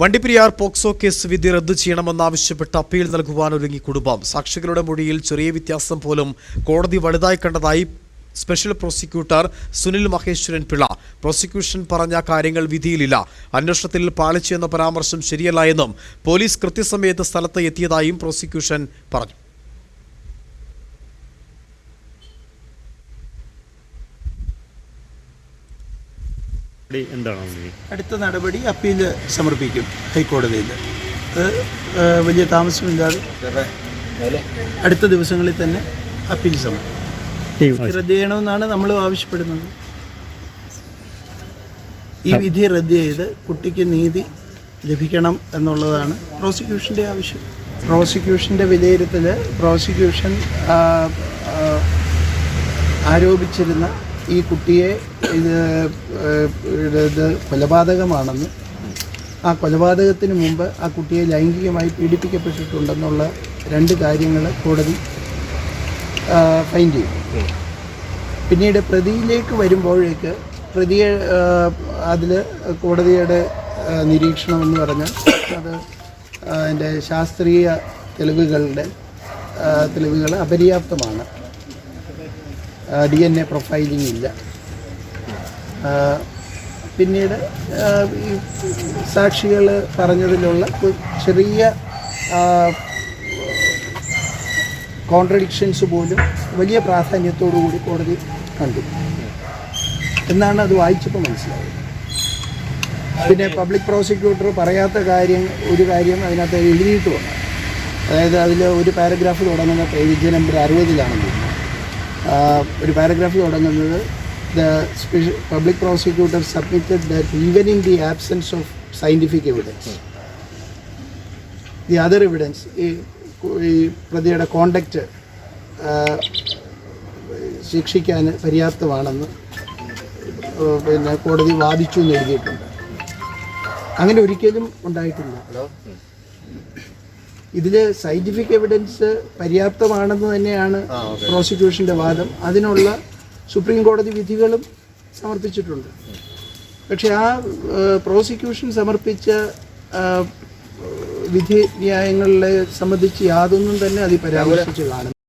Vandiperiyar POCSO case വിധി റദ്ദു ചെയ്യണമെന്നാവശ്യപ്പെട്ട് appeal നൽകുവാൻ ഒരുങ്ങി കുടുംബം. സാക്ഷികളുടെ മൊഴിയിൽ ചെറിയ വ്യത്യാസം പോലും കോടതി വലുതായി കണ്ടതായി special prosecutor Sunil Maheswaran Pillai. Prosecution പറഞ്ഞ കാര്യങ്ങൾ വിധിയിലില്ല. അന്വേഷണത്തിൽ പാലിച്ചെന്ന പരാമർശം ശരിയല്ല എന്നും പോലീസ് കൃത്യസമയത്ത് സ്ഥലത്ത് എത്തിയതായും പ്രോസിക്യൂഷൻ പറഞ്ഞു. എന്താണ് അടുത്ത നടപടി അപ്പീൽ സമർപ്പിക്കും ഹൈക്കോടതിയിൽ അത് വലിയ താമസമില്ലാതെ അടുത്ത ദിവസങ്ങളിൽ തന്നെ അപ്പീൽ സമർപ്പിക്കും. റദ്ദ് ചെയ്യണമെന്നാണ് നമ്മൾ ആവശ്യപ്പെടുന്നത്. ഈ വിധി റദ്ദ് ചെയ്ത് കുട്ടിക്ക് നീതി ലഭിക്കണം എന്നുള്ളതാണ് പ്രോസിക്യൂഷന്റെ ആവശ്യം. പ്രോസിക്യൂഷന്റെ വിലയിരുത്തൽ പ്രോസിക്യൂഷൻ ആരോപിച്ചിരുന്ന ഈ കുട്ടിയെ ഇത് കൊലപാതകമാണെന്ന് ആ കൊലപാതകത്തിന് മുമ്പ് ആ കുട്ടിയെ ലൈംഗികമായി പീഡിപ്പിക്കപ്പെട്ടിട്ടുണ്ടെന്നുള്ള രണ്ട് കാര്യങ്ങൾ കോടതി ഫൈൻഡ് ചെയ്തു. പിന്നീട് പ്രതിയിലേക്ക് വരുമ്പോഴേക്ക് പ്രതിയെ അതിൽ കോടതിയുടെ നിരീക്ഷണം എന്ന് പറഞ്ഞാൽ അത് അതിന്റെ ശാസ്ത്രീയ തെളിവുകളുടെ തെളിവുകൾ അപര്യാപ്തമാണ്. ഡി എൻ എ പ്രൊഫൈലിംഗ് ഇല്ല. പിന്നീട് ഈ സാക്ഷികൾ പറഞ്ഞതിലുള്ള ചെറിയ കോൺട്രഡിക്ഷൻസ് പോലും വലിയ പ്രാധാന്യത്തോടു കൂടി കോടതി കണ്ടു. എന്നാണ് അത് വായിച്ചപ്പോൾ മനസ്സിലായത്. പിന്നെ പബ്ലിക് പ്രോസിക്യൂട്ടർ പറയാത്ത കാര്യം ഒരു കാര്യം അതിനകത്ത് എഴുതിയിട്ടുമുണ്ട് അതായത് അതിൽ ഒരു പാരഗ്രാഫ് തുടങ്ങുന്ന പേജ് നമ്പർ അറുപതിലാണെന്ന്. ഒരു പാരഗ്രാഫ് തുടങ്ങുന്നത്. The special public prosecutor submitted that even in the absence of scientific evidence the other evidence ഈ ഈ പ്രതിയുടെ കോണ്ടക്റ്റ് ശിക്ഷിക്കാൻ പര്യാപ്തമാണെന്ന് പിന്നെ കോടതി വാദിച്ചു എന്ന് എഴുതിയിട്ടുണ്ട്. അങ്ങനെ ഒരിക്കലും ഉണ്ടായിട്ടില്ല. ഇതിൽ സയന്റിഫിക് എവിഡൻസ് പര്യാപ്തമാണെന്ന് തന്നെയാണ് പ്രോസിക്യൂഷന്റെ വാദം. അതിനുള്ള സുപ്രീം കോടതി വിധികളും സമർപ്പിച്ചിട്ടുണ്ട്. പക്ഷെ ആ പ്രോസിക്യൂഷൻ സമർപ്പിച്ച വിധി ന്യായങ്ങളെ സംബന്ധിച്ച് യാതൊന്നും തന്നെ അതിൽ പരാമർശിച്ച് കാണുന്നു